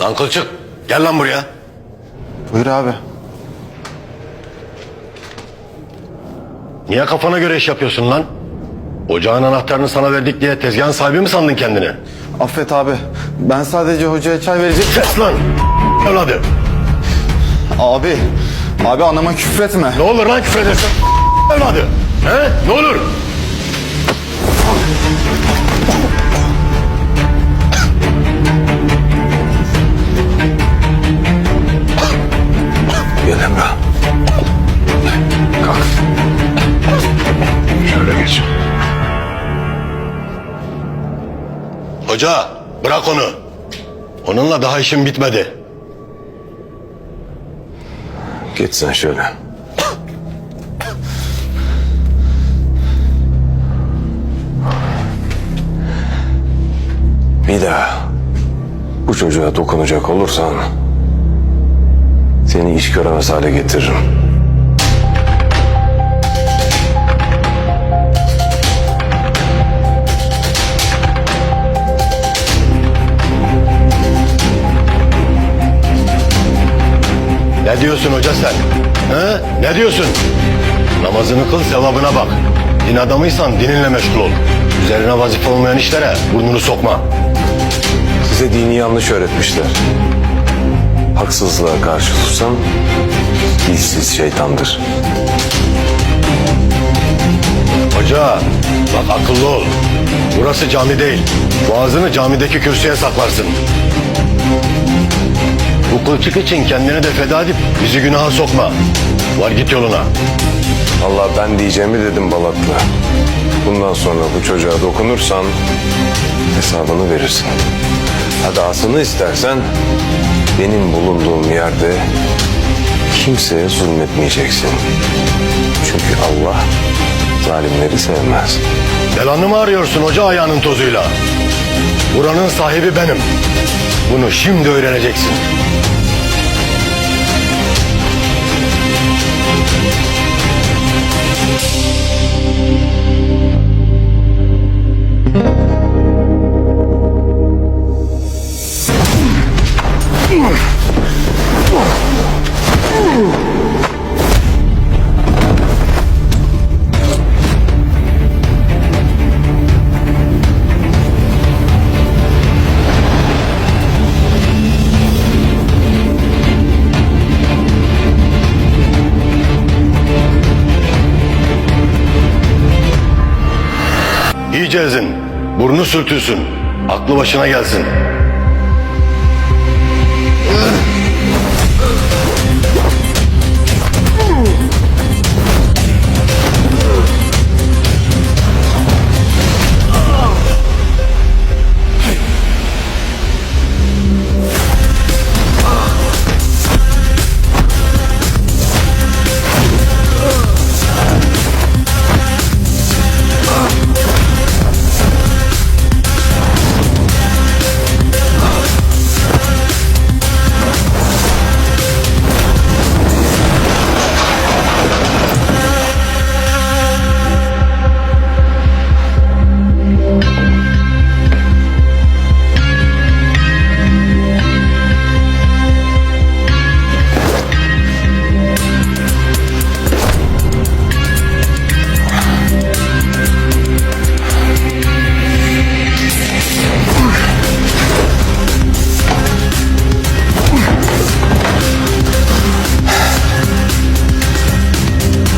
Lan kılçık gel lan buraya. Buyur abi. Niye kafana göre iş yapıyorsun lan? Ocağın anahtarını sana verdik diye tezgahın sahibi mi sandın kendini? Affet abi. Ben sadece hocaya çay verecek... Kes lan! Evladı! Abi. Abi anama küfretme. Ne olur lan küfredersin? Evladı! He? Ne olur? Hoca bırak onu. Onunla daha işim bitmedi. Geç sen şöyle. Bir daha bu çocuğa dokunacak olursan seni iş göremez hale getiririm. Ne diyorsun hoca sen? He? Ne diyorsun? Namazını kıl sevabına bak. Din adamıysan dininle meşgul ol. Üzerine vazife olmayan işlere burnunu sokma. Size dini yanlış öğretmişler. Haksızlığa karşı susan dilsiz şeytandır. Hoca bak akıllı ol. Burası cami değil. Boğazını camideki kürsüye saklarsın. Bu kılçık için kendini de feda edip bizi günaha sokma. Var git yoluna. Allah ben diyeceğimi dedim Balatlı. Bundan sonra bu çocuğa dokunursan hesabını verirsin. Adasını istersen benim bulunduğum yerde kimseye zulmetmeyeceksin. Çünkü Allah zalimleri sevmez. Belanı mı arıyorsun hoca ayağının tozuyla? Buranın sahibi benim. Bunu şimdi öğreneceksin. İyice. Burnu sürtülsün. Aklı başına gelsin.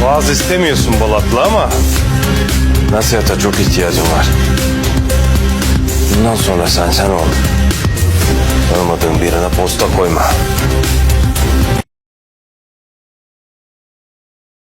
Vaaz istemiyorsun Balatlı ama nasihata çok ihtiyacım var. Bundan sonra sen sen ol. Tanımadığın birine posta koyma.